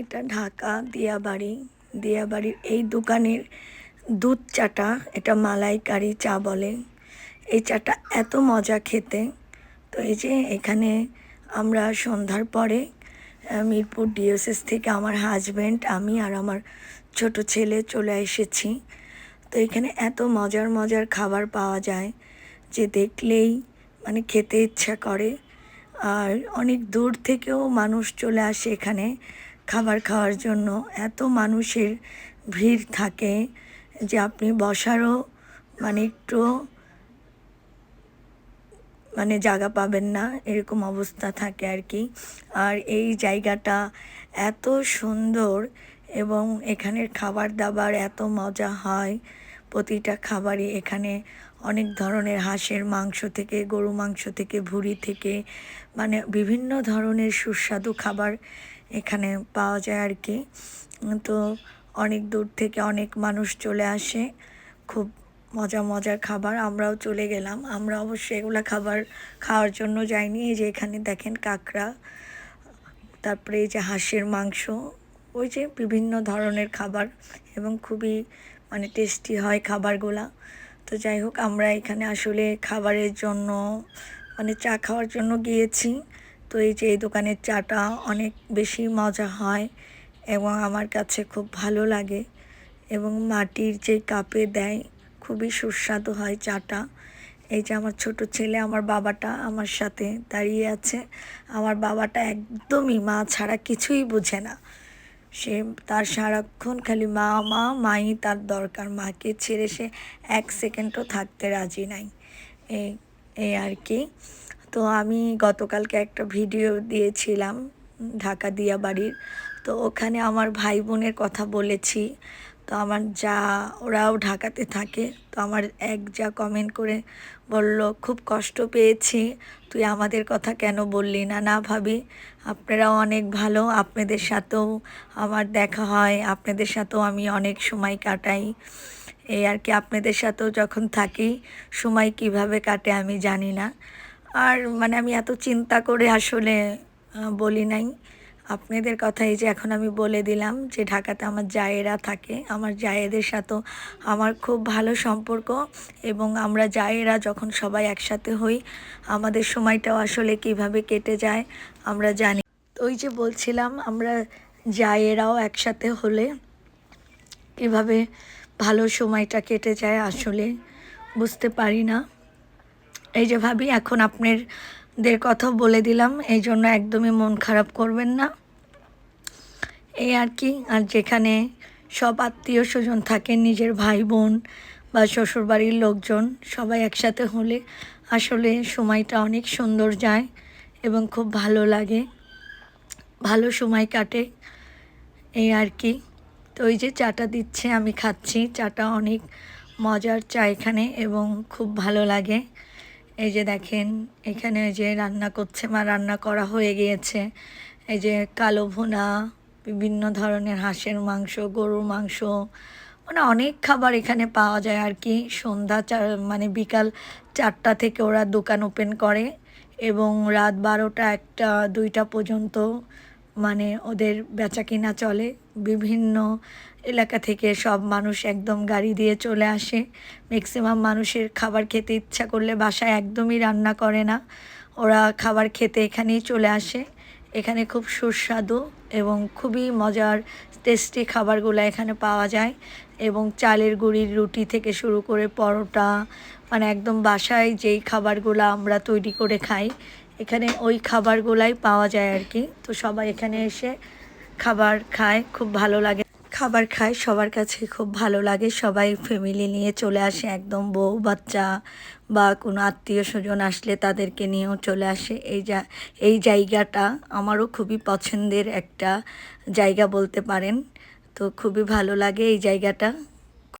এটা ঢাকা দিয়াবাড়ি। দিয়াবাড়ির এই দোকানের দুধ চাটা এটা মালাইকারি চা বলে। এই চাটা এত মজা খেতে। তো এই যে এখানে আমরা সন্ধ্যার পরে মিরপুর ডিওসিস থেকে আমার হাজব্যান্ড আমি আর আমার ছোট ছেলে চলে এসেছি। তো এখানে এত মজার মজার খাবার পাওয়া যায় যে দেখলেই মানে খেতে ইচ্ছা করে। আর অনেক দূর থেকেও মানুষ চলে আসে এখানে। খাবার খাওয়ার জন্য এত মানুষের ভিড় থাকে যে আপনি বসারও মানে একটু মানে জায়গা পাবেন না, এরকম অবস্থা থাকে আর কি। আর এই জায়গাটা এত সুন্দর এবং এখানের খাবার দাবার এত মজা হয়। প্রতিটা খাবারই এখানে অনেক ধরনের হাঁসের মাংস থেকে গরু মাংস থেকে, ভুড়ি থেকে মানে বিভিন্ন ধরনের সুস্বাদু খাবার এখানে পাওয়া যায় আর কি। তো অনেক দূর থেকে অনেক মানুষ চলে আসে। খুব মজা মজার খাবার, আমরাও চলে গেলাম। আমরা অবশ্যই এগুলা খাবার খাওয়ার জন্য যাইনি। এই যে এখানে দেখেন কাঁকড়া, তারপরে এই যে হাঁসের মাংস, ওই যে বিভিন্ন ধরনের খাবার এবং খুবই মানে টেস্টি হয় খাবারগুলা। তো যাই হোক, আমরা এখানে আসলে খাবারের জন্য মানে চা খাওয়ার জন্য গিয়েছি। তো এই যে এই দোকানের চাটা অনেক বেশি মজা হয় এবং আমার কাছে খুব ভালো লাগে এবং মাটির যে কাপে দেয় খুবই সুস্বাদু হয় চাটা। এই যে আমার ছোট ছেলে আমার বাবাটা আমার সাথে দাঁড়িয়ে আছে। আমার বাবাটা একদমই মা ছাড়া কিছুই বোঝে না। সে তার সারাক্ষণ খালি মা মা, মাই তার দরকার। মাকে ছেড়ে সে এক সেকেন্ডও থাকতে রাজি নাই। এই এই আর কি। তো আমি গতকালকে একটা ভিডিও দিয়েছিলাম ঢাকা দিয়া বাড়ির। তো ওখানে আমার ভাই বোনের কথা বলেছি। তো আমার যা, ওরাও ঢাকাতে থাকে। তো আমার এক যা কমেন্ট করে বলল, খুব কষ্ট পেয়েছি। তুই আমাদের কথা কেন বললি না? না ভাবি, আপনারাও অনেক ভালো। আপনাদের সাথেও আমার দেখা হয়। আপনাদের সাথেও আমি অনেক সময় কাটাই। এই আর কি, আপনাদের সাথেও যখন থাকি, সময় কীভাবে কাটে আমি জানি না। আর মানে আমি এত চিন্তা করে আসলে বলি নাই। আপনাদের কথাই যে এখন আমি বলে দিলাম যে ঢাকাতে আমার জায়েরা থাকে। আমার জায়েদের সাথেও আমার খুব ভালো সম্পর্ক এবং আমরা জায়েরা যখন সবাই একসাথে হই, আমাদের সময়টাও আসলে কীভাবে কেটে যায় আমরা জানি। তো ওই যে বলছিলাম, আমরা জায়েরাও একসাথে হলে কীভাবে ভালো সময়টা কেটে যায় আসলে বুঝতে পারি না। এই যে ভাবি, এখন আপনাদের কথা বলে দিলাম, এই জন্য একদমই মন খারাপ করবেন না। এই আর কি, আর যেখানে সব আত্মীয় স্বজন থাকেন নিজের ভাই বোন বা শ্বশুরবাড়ির লোকজন, সবাই একসাথে হলে আসলে সময়টা অনেক সুন্দর যায় এবং খুব ভালো লাগে। ভালো সময় কাটে এই আর কি। তো ওই যে চাটা দিচ্ছে, আমি খাচ্ছি। চাটা অনেক মজার চা এখানে এবং খুব ভালো লাগে। এই যে দেখেন, এখানে যে রান্না করছে মা, রান্না করা হয়ে গিয়েছে। এই যে কালো ভুনা, বিভিন্ন ধরনের হাঁসের মাংস, গরুর মাংস মানে অনেক খাবার এখানে পাওয়া যায় আর কি। সন্ধ্যা মানে বিকাল চারটা থেকে ওরা দোকান ওপেন করে এবং রাত বারোটা একটা, দুইটা পর্যন্ত মানে ওদের বেচা কিনা চলে। বিভিন্ন এলাকা থেকে সব মানুষ একদম গাড়ি দিয়ে চলে আসে। ম্যাক্সিমাম মানুষের খাবার খেতে ইচ্ছা করলে বাসায় একদমই রান্না করে না। ওরা খাবার খেতে এখানেই চলে আসে। এখানে খুব সুস্বাদু এবং খুবই মজার টেস্টি খাবারগুলো এখানে পাওয়া যায় এবং চালের গুঁড়ির রুটি থেকে শুরু করে পরোটা মানে একদম বাসায় যেই খাবারগুলো আমরা তৈরি করে খাই এখানে ওই খাবারগুলাই পাওয়া যায় আর কি তো সবাই এখানে এসে খাবার খায়, খুব ভালো লাগে। খাবার খায়, সবার কাছে খুব ভালো লাগে। সবাই ফ্যামিলি নিয়ে চলে আসে, একদম বউ, বাচ্চা বা কোনো আত্মীয় স্বজন আসলে তাদেরকে নিয়েও চলে আসে। এই যা এই জায়গাটা আমারও খুবই পছন্দের একটা জায়গা বলতে পারেন। তো খুবই ভালো লাগে এই জায়গাটা।